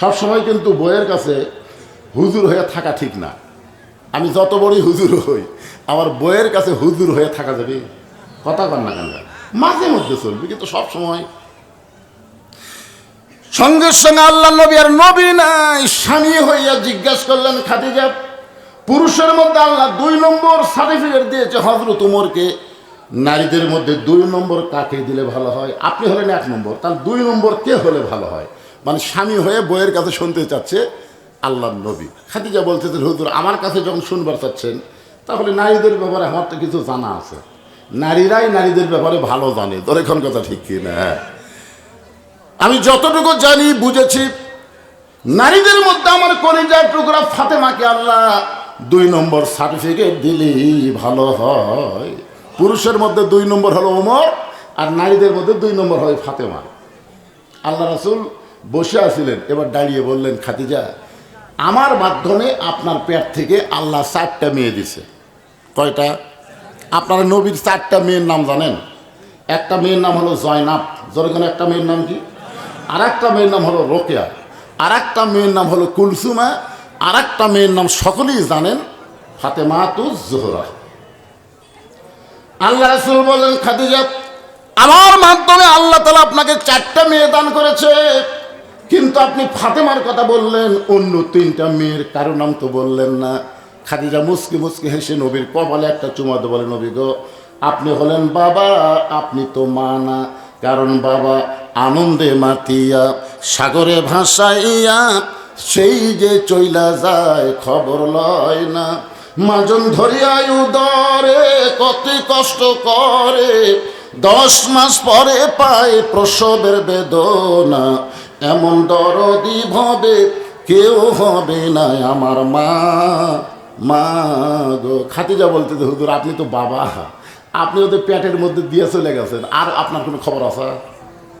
সবসময় কিন্তু বইয়ের কাছে হুজুর হয়ে থাকা ঠিক না। আমি যত বড়ই হুজুর হই, আমার বইয়ের কাছে হুজুর হয়ে থাকা যাবে? কথা কর না কেন? মাঝে মধ্যে চলবে, কিন্তু সব সময় সঙ্গে সঙ্গে আল্লাহ নবী আর নবী নাই। স্বামী হইয়া জিজ্ঞাসা করলেন, খাদিজা, পুরুষের মধ্যে আল্লাহ দুই নম্বর সার্টিফিকেট দিয়েছে হজরত উমরকে। নারীদের মধ্যে দুই নম্বর কাকে দিলে ভালো হয়? আপনি হলেন এক নম্বর, তাহলে দুই নম্বর কে হলে ভালো হয়? মানে স্বামী হয়ে বইয়ের কাছে শুনতে চাচ্ছে আল্লাহ নবী। খাদিজা বলতেছেন হুজুর, আমার কাছে যখন শুনবার চাচ্ছেন, তাহলে নারীদের ব্যাপারে আমার তো কিছু জানা আছে। নারীরাই নারীদের ব্যাপারে ভালো জানে। তোর এখন কথা ঠিক কি না? আমি যতটুকু জানি, বুঝেছি, নারীদের মধ্যে আমার কলিজার টুকরা ফাতেমাকে আল্লাহ দুই নম্বর সার্টিফিকেট দিলেই ভালো হয়। পুরুষের মধ্যে দুই নম্বর হলো ওমর, আর নারীদের মধ্যে দুই নম্বর হয় ফাতেমা। আল্লাহ রাসুল বসে আছিলেন, এবার দাঁড়িয়ে বললেন, খাদিজা, আমার মাধ্যমে আপনার পেট থেকে আল্লাহ চারটা মেয়ে দিছে। কয়টা? আপনারা নবীর চারটা মেয়ের নাম জানেন? একটা মেয়ের নাম হলো জয়নাব যেরকম একটা মেয়ের নাম কি? আর একটা মেয়ের নাম হলো রোকেয়া আর একটা মেয়ের নাম হলো কুলসুমা আর একটা মেয়ের নাম সকলেই জানেন ফাতেমাতুজ জোহরা। আল্লাহ রাসুল বললেন, খাদিজা, আমার মাধ্যমে আল্লাহ তালা আপনাকে চারটা মেয়ে দান করেছে। কিন্তু আপনি ফাতেমার কথা বললেন, অন্য তিনটা মেয়ের কারও নাম তো বললেন না। খাদিজা মুসকি মুসকি হেসে নবীর কপালে একটা চুমা তো বলে, নবী গো, আপনি হলেন বাবা, আপনি তো মা না। কারণ বাবা আনন্দে মাতিয়া, সাগরে ভাসাইয়া, সেই যে চইলা যায় খবর লয় না। মাজন ধরিয়া উদরে কত কষ্ট করে। দশ মাস পরে পায় প্রসবের বেদনা। এমন দরদি ভবে, কেউ হবে না আমার মা। মা গো খাতিজা বলতে হুজুর, আপনি তো বাবা। আপনি ওদের পেটের মধ্যে দিয়ে চলে গেছেন। আর আপনার কোনো খবর আছে?